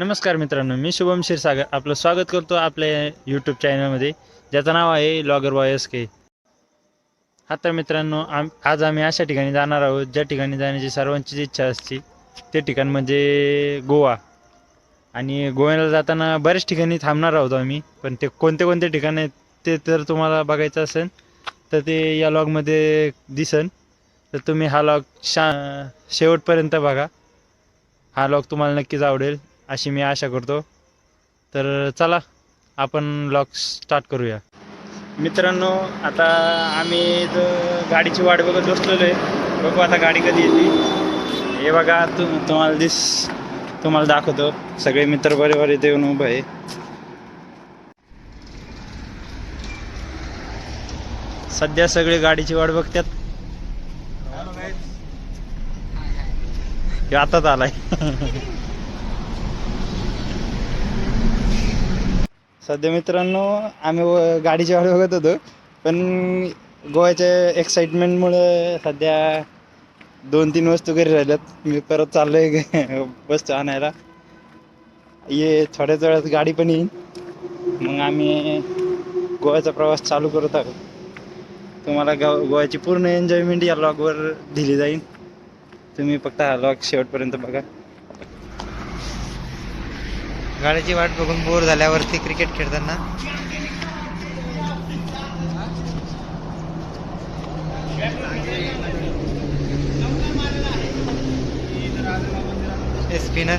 नमस्कार मित्रांनो मी शुभम क्षीरसागर. आपलं स्वागत करतो आपल्या यूट्यूब चॅनलमध्ये ज्याचं नाव आहे लॉगर बॉय एस के हा तर मित्रांनो आम आज आम्ही अशा ठिकाणी जाणार आहोत ज्या ठिकाणी जाण्याची सर्वांचीच इच्छा असते. ते ठिकाण म्हणजे गोवा. आणि गोव्याला जाताना बऱ्याच ठिकाणी थांबणार आहोत आम्ही पण ते कोणते कोणते ठिकाण आहेत ते तर तुम्हाला बघायचं असेल तर ते या लॉगमध्ये दिसन. तर तुम्ही हा लॉग शा शेवटपर्यंत बघा. हा लॉग तुम्हाला नक्कीच आवडेल. अशी मी आशा करतो. तर चला आपण लॉग स्टार्ट करूया. मित्रांनो आता आम्ही गाडीची वाट बघत बसलेलो आहे बघू आता गाडी कधी येते. हे बघा तु तुम्हाला दिस तुम्हाला दाखवतो. सगळे मित्र बरोबर इथे येऊन उभं आहे. सध्या सगळे गाडीची वाट बघतात. हे आताच आलाय. सध्या मित्रांनो आम्ही व- गाडीची वाट बघत होतो पण गोव्याच्या एक्साइटमेंटमुळे सध्या दोन तीन वस्तू घरी राहिल्यात. मी परत चाललोय वस्तू आणायला. ये थोड्याच वेळात गाडी पण येईल मग आम्ही गोव्याचा प्रवास चालू करत आहोत. तुम्हाला गाव गोव्याची पूर्ण एन्जॉयमेंट या लॉगवर दिली जाईल. तुम्ही फक्त हा लॉग शेवटपर्यंत बघा. गाडीची वाट बघून बोर झाल्यावरती क्रिकेट खेळताना. Spinner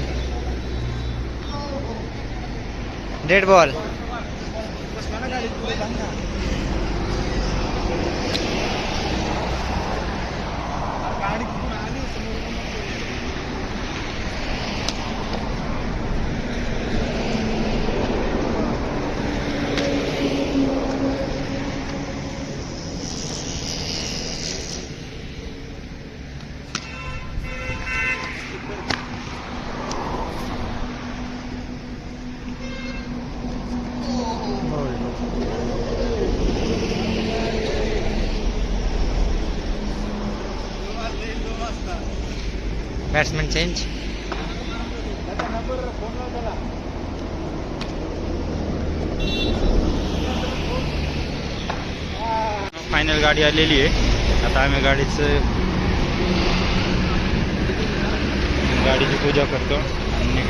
dead ball change final गाडी आलेली आहे. आता आम्ही गाडीचं गाडीची पूजा करतो. आणि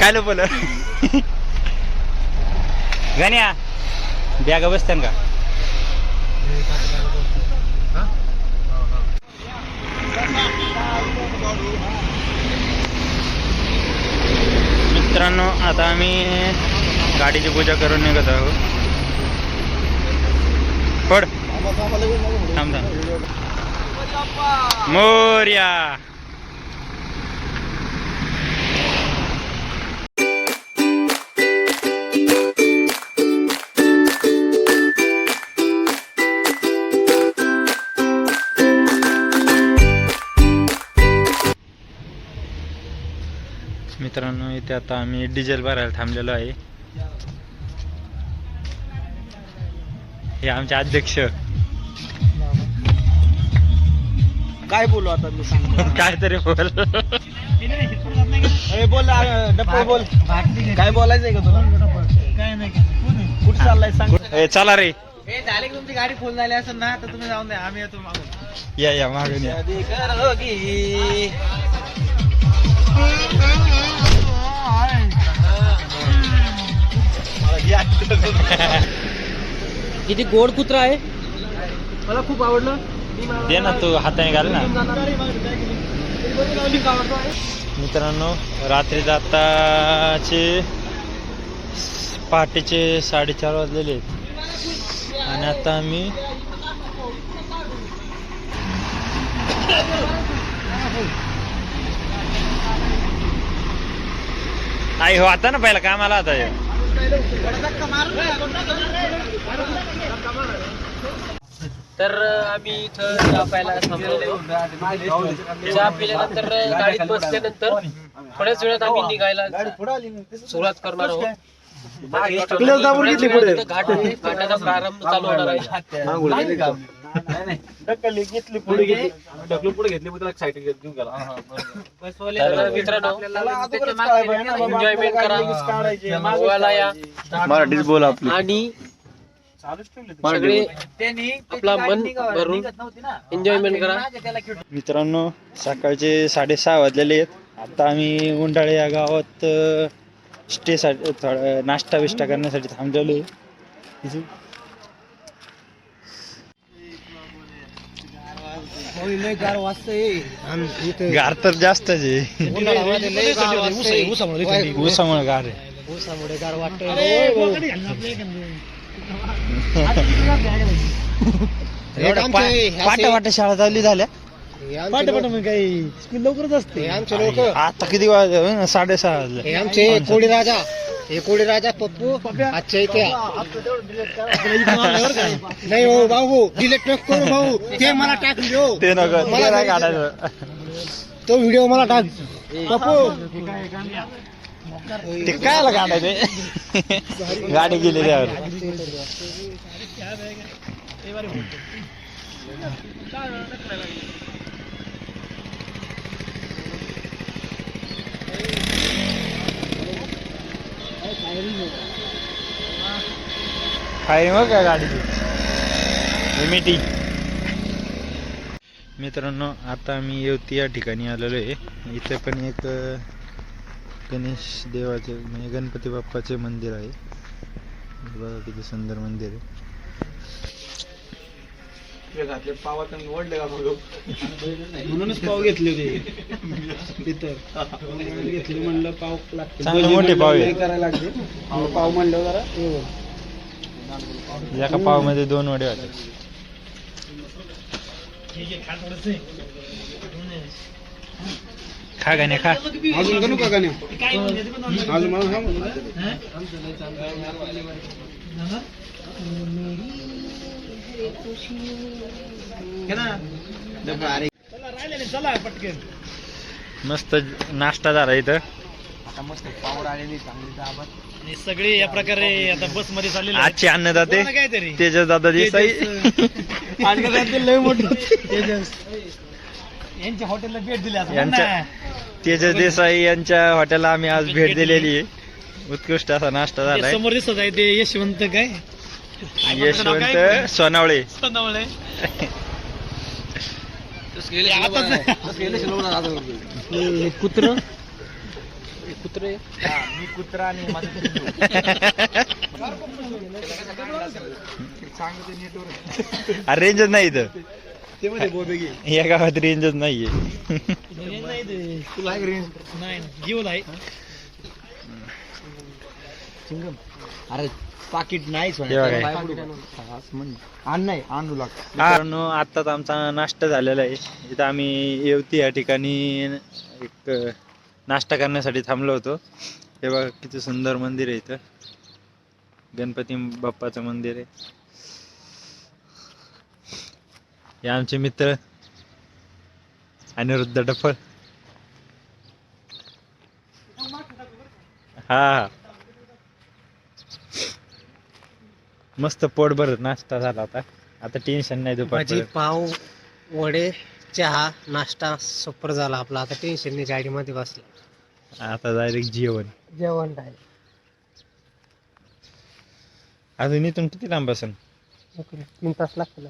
काय लो बोल गण्या बॅगा बसत्यान का? मित्रांनो आता आम्ही गाडीची पूजा करून निघत आहोत. पड. थांब मोर्या. मित्रांनो इथे आता आम्ही डिझेल भरायला थांबलेलो आहे. हे आमचे अध्यक्ष. काय बोलू आता मी सांग काहीतरी बोल. अरे बोल डप्पे बोल. काय बोलायचंय का तुला? काय नाही कुठं चाललाय सांग. ए, चला रे. झाले तुमची गाडी फुल झाली असेल ना तर तुम्ही जाऊन द्या. आम्ही येतो मागून. या या मागून या. करोगी. किती गोड कुत्रा आहे? मला खूप आवडलं. दे ना तू हाताने घाल ना. मित्रांनो रात्री आताचे पहाटेचे साडेचार वाजलेले आहेत. आणि आता आम्ही आई हो आता ना पहिला कामाला आता हे. तर आम्ही इथं चहा प्यायला थांबलो चहा पिल्यानंतर गाडीत बसल्यानंतर थोड्याच वेळात आम्ही निघायला सुरुवात करणार आहोत. घाटाचा प्रारंभ चालू होणार आहे. ढकलली घेतली पुढे घेतली. ढकलून पुढे घेतली मग त्याला साईड घेऊन गेला. तर मित्रांनो करा. गोव्याला या. मराठीच बोल आपली. आणि. सगळे आपला मन भरून एन्जॉयमेंट करा. मित्रांनो सकाळचे साडेसहा वाजलेले आहेत. आता आम्ही उंडाळे या गावात स्टेसाठी थोडा नाश्ता बिष्टा करण्यासाठी थांबलेलो आहे. इथे गार तर जास्तच आहे. ऊसामुळे गार आहे पाट्या पाट्या शाळा चालली झाल्या. पाठ पाठ मग काही स्कूल लवकरच असते. आमचे लोक आता किती वाजले साडेसहा वाजले. हे आमचे. कोळी राजा हे कोळी राजा पप्पू आजच्या इथे नाही हो भाऊ नको करू भाऊ. ते मला टाक ते नको ते मला नाही घरी काढायचं. तो व्हिडिओ मला टाक. पप्पू. ते कायला काढायचे गाडी गेली त्यावर फायरिंग मग काय गाडीची मिठी मित्रांनो आता आम्ही येवती या ठिकाणी आलेलो आहे. इथे पण एक गणेश देवाचे म्हणजे गणपती बाप्पाचे मंदिर आहे. बघा किती सुंदर मंदिर आहे. म्हणूनच पाव घेतले होते. तिथं घेतले म्हणलं पाव लागते चांगले मोठे पाव. करायला लागते पाव म्हणलं जरा. एका पावमध्ये दोन वडे होते. खा गाण्या खा. अजून करू का गाणे अजून मला सांग. मस्त नाश्ता झाला इथं. आता मस्त पावड आलेली चांगली दाबत. आणि सगळे या प्रकारे आता बसमध्ये चाललेले. आजचे अन्नदाते तेजस दादा देसाई. अन्नदाते लय मोठं तेजस. यांच्या हॉटेलला भेट दिली असं यांच्या-. तेजस देसाई यांच्या हॉटेलला आम्ही आज भेट दिलेली आहे. उत्कृष्ट असा नाश्ता ते झालाय. समोर दिसत आहे ते यशवंत काय? यशवंत सोनावळे. सोनावळे. हे कुत्र? कुत्रे? मी कुत्रा आणि रेंजच नाही इथं. ते मध्ये बोबेगी या गावात रेंजच नाहीये. तुला रेंज नाही जिओ आहे. अरे पाकिट नाहीच हे. आण नाही आणू लागत मित्रांनो आत्ताच आमचा नाश्ता झालेला आहे. इथं आम्ही येवती या ठिकाणी एक अं, नाश्ता करण्यासाठी थांबलो होतो. हे बघा किती सुंदर मंदिर आहे इथं. गणपती बाप्पाचं मंदिर आहे. हे आमचे मित्र अनिरुद्ध डफळ हा हा. मस्त पोट भरत नाश्ता झाला होता. आता टेन्शन नाही भाजी दुपारचं पाव वडे चहा नाश्ता सुपर झाला आपला. आता टेन्शन नाही गाडीमध्ये बसला. आता डायरेक्ट जेवण. जेवण काय अजून इथून किती लांब असेल तीन तास लागतील.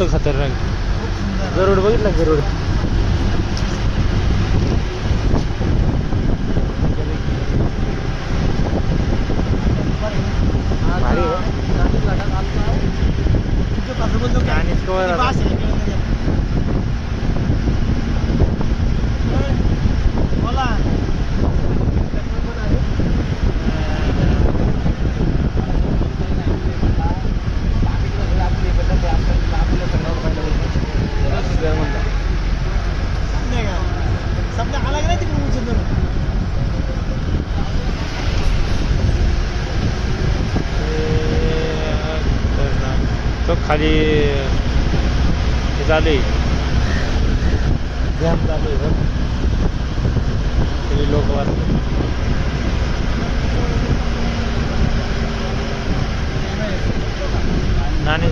हो खतरनाक गरुड बघितलं का गरुड भारी आहे. नाणीज कवर आता. तो खाली हे चालू आहे जॅम चालू आहे बघ. सगळी लोक वाचले नाणे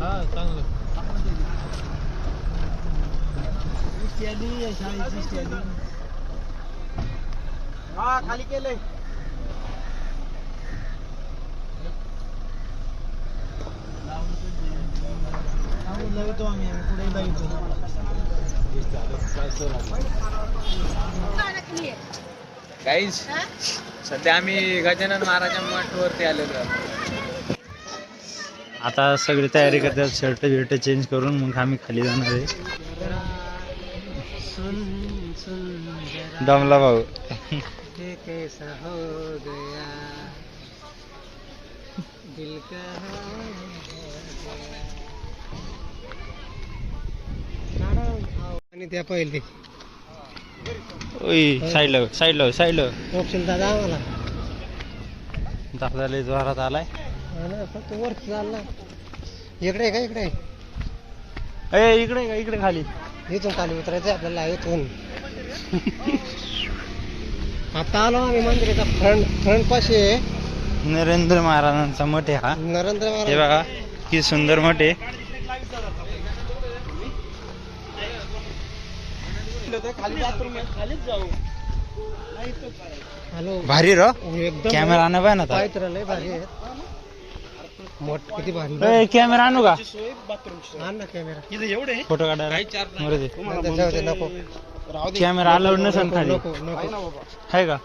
हा चांगलं. हा खाली केलंय. लावतो आम्ही पुढे काहीच सध्या आम्ही गजानन महाराजा मठवरती आलेलो आहोत. आता सगळी तयारी करतात शर्ट बिर्ट चेंज करून मग आम्ही खाली जाणार आहे. दमला भाऊ. हो आणि त्या पहिले. ओय साईडला साईडला साईडला. ऑप्शन दादा आम्हाला. दाखवले जोरात आलाय. फक्त वर चालला इकडे आहे का इकडे आहे? ए इकडे का इकडे खाली. इथून खाली उतरायचं आपल्याला इथून. आता आलो आम्ही मंदिराचा फ्रंट फ्रंट पाशी. आहे नरेंद्र महाराजांचा मठ आहे हा. नरेंद्र हे महाराज बघा किती सुंदर मठ आहे. खाली आहे जाऊ हॅलो. भारी र एकदम कॅमेरा आणा पाय ना आता. पायत्र लय भारी आहेत मोठ किती कॅमेरा आणू का? आण ना कॅमेरा एवढे? फोटो काढायला जाऊ दे नको. कॅमेरा अलाउड नसेल नको खाली. नको नको. आहे का?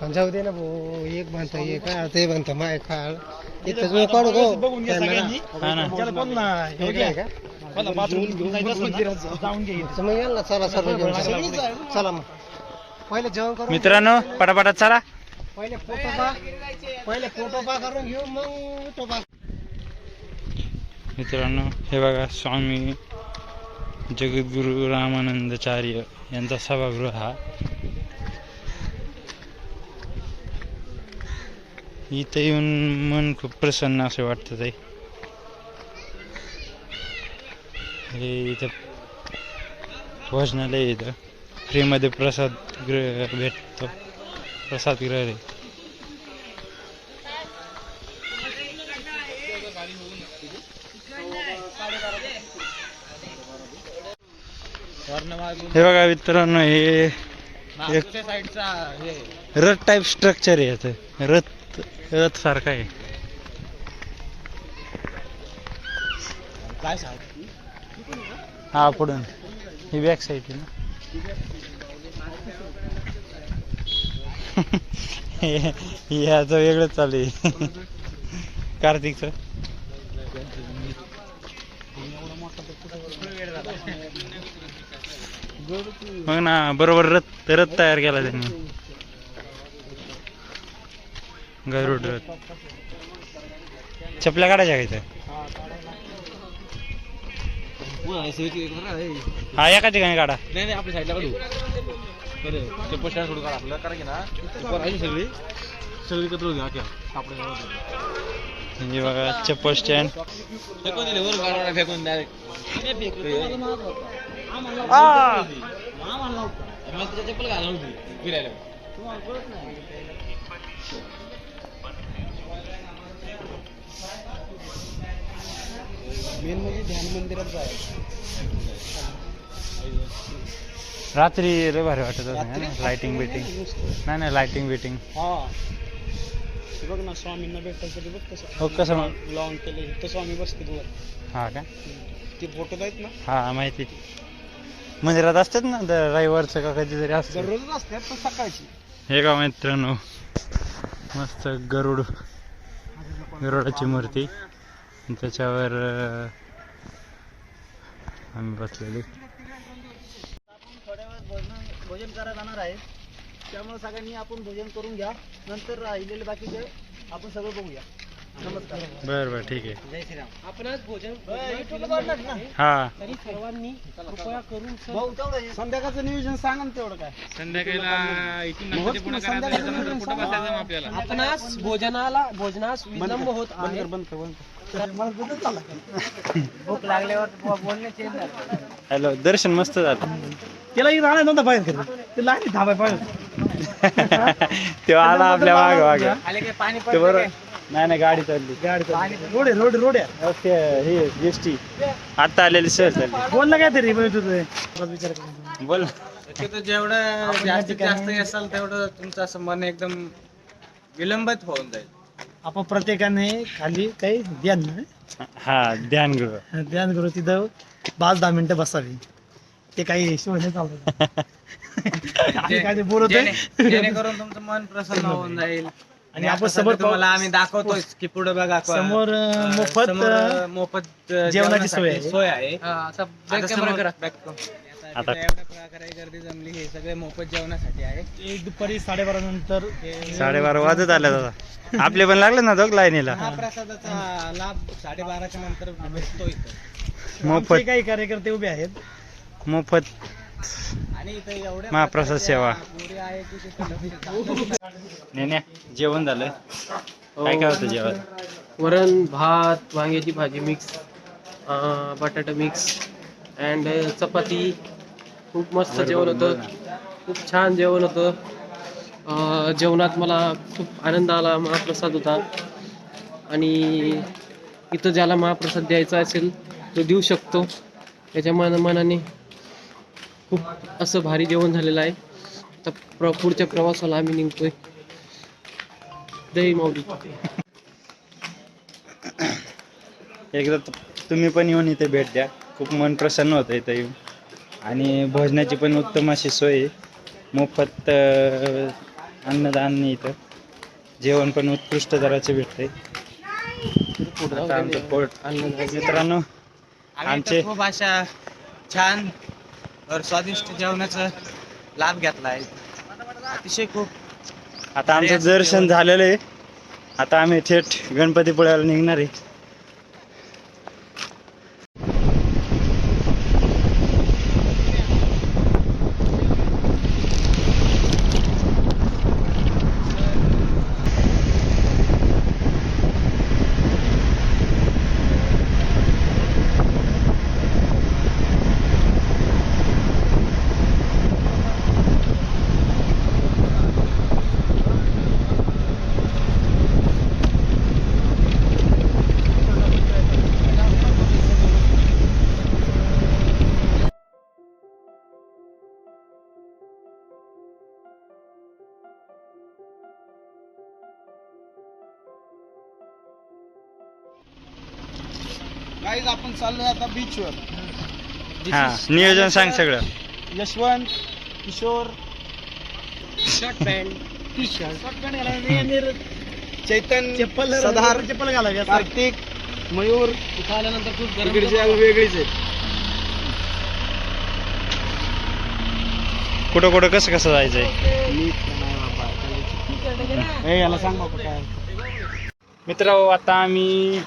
पण जाऊ दे ना भाऊ एक म्हणता एक ते म्हणता माय काढ इथं मी काढू गो बघून घ्या सगळ्यांनी. हा ना. त्याला कोण ना हे हे घ्या. का? चला चला. चला मित्रांनो पटापटात चला. पहिले फोटो पा पहिले फोटो पा करून घेऊ मग फोटो पा मित्रांनो हे बघा स्वामी जगद्गुरु रामानंदाचार्य यांचा सभागृह हा. इथे येऊन मन खूप प्रसन्न असे वाटतं ते हे इथं भोजनालय इथं. फ्रीमध्ये प्रसाद ग्रह भेटतो. प्रसाद ग्रह आहे. हे बघा मित्रांनो हे रथ टाईप स्ट्रक्चर आहे याच रथ रथ सारखं आहे. हा पुढून. ही बॅक साईड आहे ना. याचं वेगळंच चालू आहे. कार्तिकचं. मग ना बरोबर रथ रथ तयार केला त्यांनी. गरुड रथ. चपल्या काढायच्या का इथं? हा एका ठिकाणी काढा. नाही नाही आपल्या साईडला काढू. ते पोस्टर सोडू काढ. आपल्याला कारण की ना आहे सगळी? सगळी एकत्र होती आख्या आपल्या म्हणजे बघा चप्पल स्टँड फेकून दिले वर फेकून डायरेक्ट चप्पल घालून होती फिरायला मेन म्हणजे ध्यान मंदिरात जायचं रात्री रे भारी वाटत लाइटिंग बिटिंग नाही नाही लाइटिंग बिटिंग हा. बघ ना स्वामींना भेटायसाठी बघ कसं. हो कसं लॉंग केले तर स्वामी बसतील वर. हा का? ते फोटो आहेत ना? हा माहिती. मंदिरात असतात ना दर रविवारचं का कधीतरी असतं. दररोजच असतात पण सकाळची. हे का मित्रांनो मस्त गरुड गरुडाची मूर्ती. आणि त्याच्यावर अं, आम्ही बसलेले. भोजन करायला जाणार आहे. त्यामुळे सगळ्यांनी आपण भोजन करून घ्या. नंतर राहिलेले बाकीचे आपण सगळं बघूया. बरं बरं ठीक आहे. जय श्रीराम. आपण आज भोजन हा. तरी सर्वांनी कृपया करून सर संध्याकाळचं नियोजन सांगा ना तेवढं काय. संध्याकाळला इथून गणपती करायचं त्याच्यानंतर कुठं. बसायचं मग आपल्याला? भोजनाला भोजनास विलंब होत आहे. बंद कर बंद कर. मला भूक लागल्यावर बोलणे हॅलो दर्शन मस्त झालं. त्याला ही राहणार नव्हता बाहेर करत ते लागली थांबाय पाहिजे. तेव्हा आला आपल्या माग माग. आले काय पाणी ते बरोबर नाही नाही गाडी चालली. गाडी रोड आहे रोड रोड आहे. ओके हे एस टी आता आलेली सहज चालली बोल ना काय तरी तुझं विचार करून. बोल शक्यतो जेवढं जास्तीत जास्त असाल तेवढं तुमचं असं मन एकदम विलंबित होऊन जाईल. आपण प्रत्येकाने खाली काही ध्यान नाही. हा ध्यान गृह. ध्यान करू तिथं पाच दहा मिनिटं बसावी. ते काही शिव नाही चालत. आम्ही काय ते बोलत जेणे- जेणेकरून तुमचं मन प्रसन्न होऊन जाईल. आणि आपण समोर तुम्हाला आम्ही दाखवतोय की पुढे बघा समोर अं, मोफत समोर, अं, अं, मोफत अं, जेवणाची सोय आहे. सोय आहे. हा, आता समोर- back एवढ्या प्रकारे गर्दी जमली हे सगळे मोफत जेवणासाठी आहे. एक दुपारी साडेबारा नंतर साडेबारा वाजत आल्या दादा. आपले पण लागले ना दोघ लाईनीला. महाप्रसादाचा लाभ साडेबाराच्या नंतर भेटतो इथं. मोफत. काही कार्यकर्ते उभे आहेत. मोफत. महाप्रसाद सेवा. नेण्या जेवण झालं काय काय होतं जेवण? वरण भात वांग्याची भाजी मिक्स बटाटा मिक्स अँड चपाती. खूप मस्त जेवण होतं. खूप छान जेवण होतं. जेवणात मला खूप आनंद आला महाप्रसाद होता. आणि इथं ज्याला महाप्रसाद द्यायचा असेल तो देऊ शकतो. त्याच्या मन मनाने. खूप असं भारी जेवण झालेलं आहे. आता प्र पुढच्या प्रवासाला आम्ही निघतोय. जय माऊली. एकदा तुम्ही पण येऊन इथे भेट द्या. खूप मन प्रसन्न होतं इथं येऊन. आणि भोजनाची पण उत्तम अशी सोय आहे. मोफत अन्नदान इथं. जेवण पण उत्कृष्ट दराचे भेटते. आता आमचं पोट. मित्रांनो आमचे- तर अशा छान तर स्वादिष्ट जेवणाचा लाभ घेतला आहे अतिशय खूप. आता आमचं दर्शन झालेलं आहे. आता आम्ही थेट गणपतीपुळ्याला निघणार आहे. बीचवर हा नियोजन सांग सगळं. Yashwant Kishor shirt pant T shirt चैतन चप्पल सदार चप्पल घालावी कार्तिक मयूर. इथं आल्यानंतर खूप गरम इकडची वेगळीच आहे कुठं कुठं कसं कसं जायचंय? याला सांग बाबा काय मित्र आता आम्ही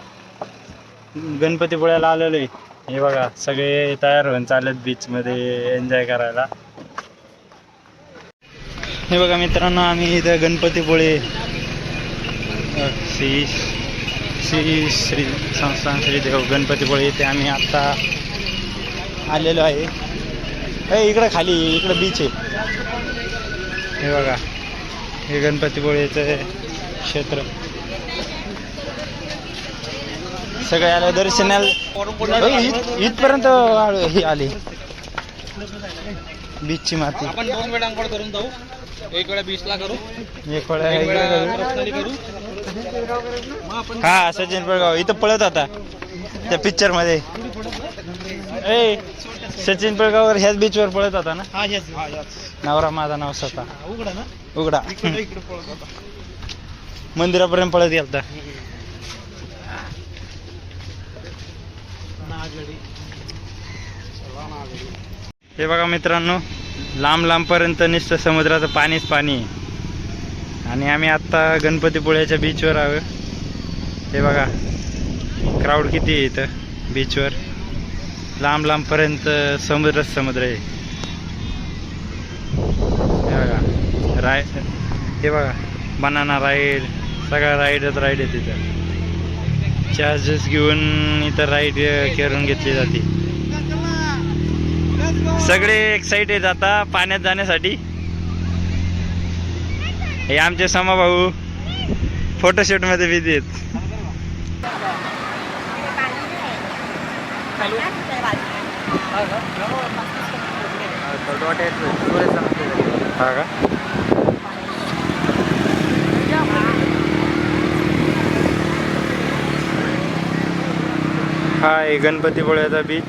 गणपतीपुळ्याला आलेलो आहे. हे बघा सगळे तयार होऊन चालत बीच मध्ये एन्जॉय करायला. हे बघा मित्रांनो आम्ही इथं गणपतीपुळे. श्री श्री श्री संस्थान श्री देव गणपतीपुळे इथे आम्ही आत्ता आलेलो आहे. ए इकडं खाली इकडं बीच आहे. हे बघा हे गणपतीपुळेचं क्षेत्र. सगळे आले दर्शनाला इथपर्यंत आलो- हे आले. बीचची माती. आपण दोन वेळा अंघोळ करून जाऊ. एक वेळा बीचला करू. एक वेळा हा सचिन पळगाव इथं पळत होता त्या पिक्चरमध्ये. ए सचिन पळगावर ह्याच बीचवर पळत होता ना? हा हा नवरा माझा नाव स्वतः उघडा ना. उघडा. मंदिरापर्यंत पळत गेलता. हे बघा मित्रांनो लांब लांबपर्यंत निसतं समुद्राचं पाणीच पाणी आहे. आणि आम्ही आत्ता गणपतीपुळ्याच्या बीचवर आहोत. हे बघा क्राऊड किती आहे इथं बीचवर लांब लांबपर्यंत समुद्रच समुद्र आहे. हे बघा राय हे बघा बनाना राईड सगळ्या राईडच राईड आहे तिथं. चार्जेस घेऊन इथं राईड करून घेतली जाते. सगळे एक्साइटेड आता पाण्यात जाण्यासाठी. हे आमचे समाभाऊ फोटोशूटमध्ये बिझी आहेत. हा का? हा आहे गणपतीपुळ्याचा बीच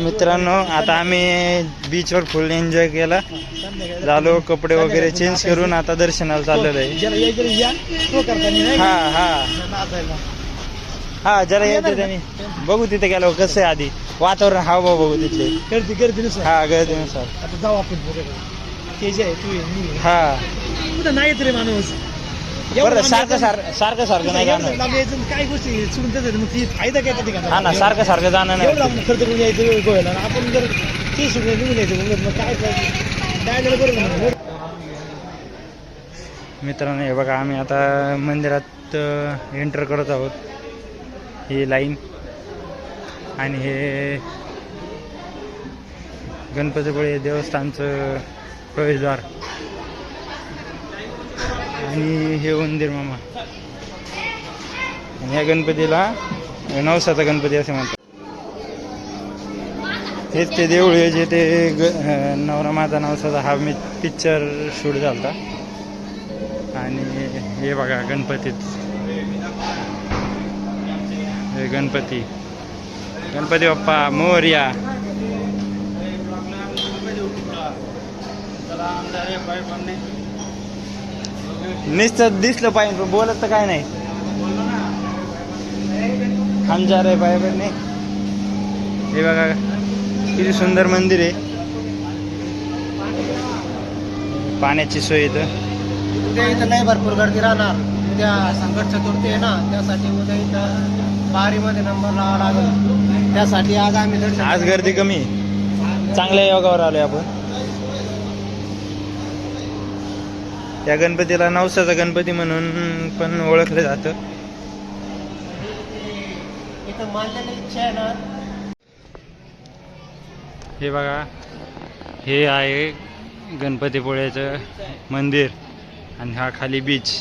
मित्रांनो आता आम्ही बीचवर फुल एन्जॉय केला. झालो कपडे वगैरे चेंज करून आता दर्शनाला चाललेलो आहे. हा हा. हा जरा यायचं त्यांनी बघू तिथे गेलो कसं आहे आधी. वातावरण हावभाव बघू तिथले गर्दी गर्दी नुसार हा गर्दीनुसार. आता जाऊ आपण. हा. नाही येत रे माणूस. बरं लांब सारखं सारखं सारखं सारखं नाही एवढं जाणं आणि काही गोष्टी सोडून देतात मग ती फायदा काय त्या ठिकाणी? हा ना सारखं सारखं जाणं एवढं नाही लांब खर्च करून यायचं गोव्याला. आणि आपण जर ते सोडून निघून यायचं मग काय? काय झालं बरं मित्रांनो हे बघा आम्ही आता मंदिरात एंटर करत आहोत. ही लाईन. आणि हे गणपतीपुळे देवस्थानचं प्रवेशद्वार. आणि हे मंदिर मामा. आणि या गणपतीला नवसाचा गणपती असे म्हणतात. हेच ते देऊळ आहे जे ते ग नवरा माझा नवसाचा हा मी पिक्चर शूट झाला आणि हे बघा गणपतीत हे गणपती. गणपती बाप्पा मोर्या. नुसतं दिसलं पाहिजे पण बोलत तर काय नाही. आहे पाय पण नाही हे बघा किती सुंदर मंदिर आहे. पाण्याची सोय इथं. उद्या इथं नाही भरपूर गर्दी राहणार. उद्या संकट चतुर्थी आहे ना त्यासाठी उद्या इथं बारीमध्ये नंबर लावा लागेल. त्यासाठी आज आम्ही आज गर्दी कमी. चांगल्या योगावर आलोय आपण. या गणपतीला नवसाचा गणपती म्हणून पण ओळखलं जातं. हे बघा हे आहे गणपतीपुळ्याचं मंदिर आणि हा खाली बीच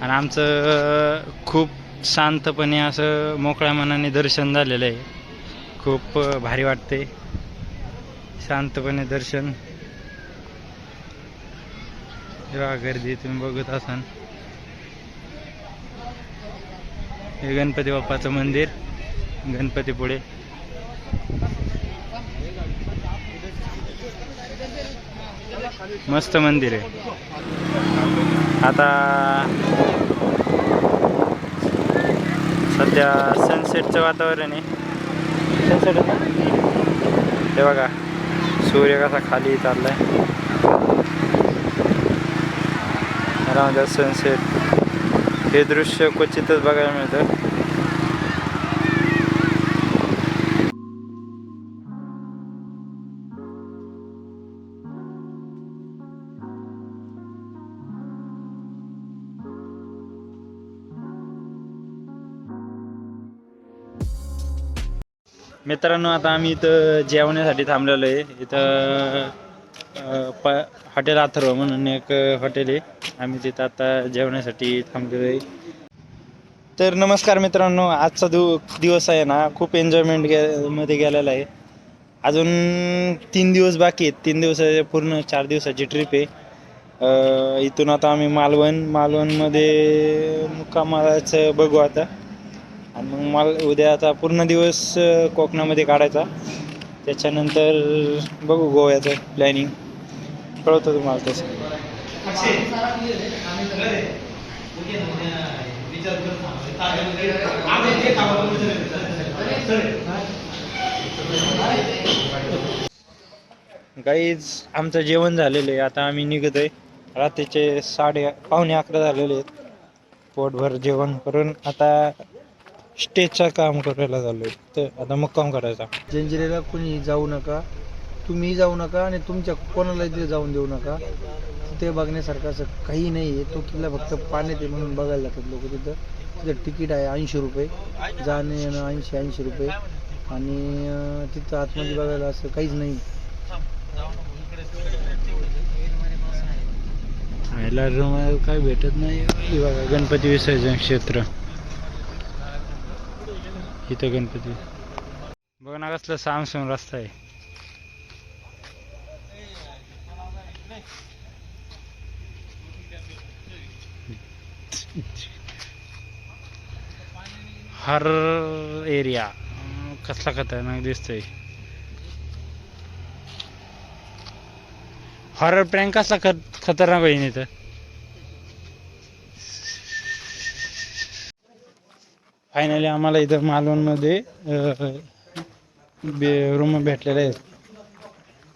आणि आमचं खूप शांतपणे असं मोकळ्या मनाने दर्शन झालेलं आहे. खूप भारी वाटते शांतपणे दर्शन. हे बघा गर्दी तुम्ही बघत असाल हे गणपती बाप्पाचं मंदिर गणपतीपुळे मस्त मंदिर आहे. आता सध्या सनसेटचं वातावरण आहे. सनसेट ते बघा सूर्य कसा खाली चाललाय. राजा सनसेट हे दृश्य क्वचितच बघायला मिळतं. मित्रांनो आता आम्ही इथं जेवण्यासाठी थांबलेलो आहे. इथं प हॉटेल अथर्व म्हणून एक हॉटेल आहे. आम्ही तिथं आता जेवण्यासाठी थांबलेलो आहे तर नमस्कार मित्रांनो आजचा दिव दिवस आहे ना खूप एन्जॉयमेंट गे मध्ये गेलेला आहे. अजून तीन दिवस बाकी आहेत. तीन दिवसाचे पूर्ण चार दिवसाची ट्रिप आहे. इथून आता आम्ही मालवण मालवणमध्ये मुक्कामालाचं बघू आता. आणि मग माल उद्या आता पूर्ण दिवस कोकणामध्ये काढायचा. त्याच्यानंतर बघू गोव्याचं प्लॅनिंग कळवतो तुम्हाला तसं. गाईज आमचं जेवण झालेलं आहे. आता आम्ही निघत आहे रात्रीचे साडे पावणे अकरा झालेले आहेत. पोटभर जेवण करून आता स्टेजचं काम करायला झालोय. तर आता मुक्काम करायचा. जंजिरेला कोणी जाऊ नका. तुम्ही जाऊ नका आणि तुमच्या कोणाला तिथे जाऊन देऊ नका. तिथे बघण्यासारखं असं काही नाही आहे तो किल्ला फक्त पाण्यात आहे म्हणून बघायला जातात लोक तिथं. तिथं तिकीट आहे ऐंशी रुपये. जाणे येणं ऐंशी ऐंशी रुपये. आणि तिथं आतमध्ये बघायला असं काहीच नाही. खायला काय भेटत नाही. बघा गणपती विसर्जन क्षेत्र. इथं गणपती. बघ ना कसलं सामसून रस्ता आहे. हर एरिया. कसला खतरनाक दिसतोय. हॉरर प्रँक कसला खत खतरनाक होईन इथं? फायनली आम्हाला इथं मालवणमध्ये बे रूम भेटलेल्या आहेत.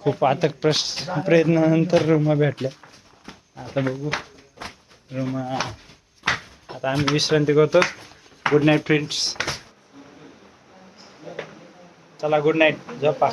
खूप अथक प्रश प्रयत्नानंतर रूम भेटल्या. आता बघू. रूम आता आम्ही विश्रांती करतो. गुड नाईट फ्रेंड्स चला गुड नाईट झोपा.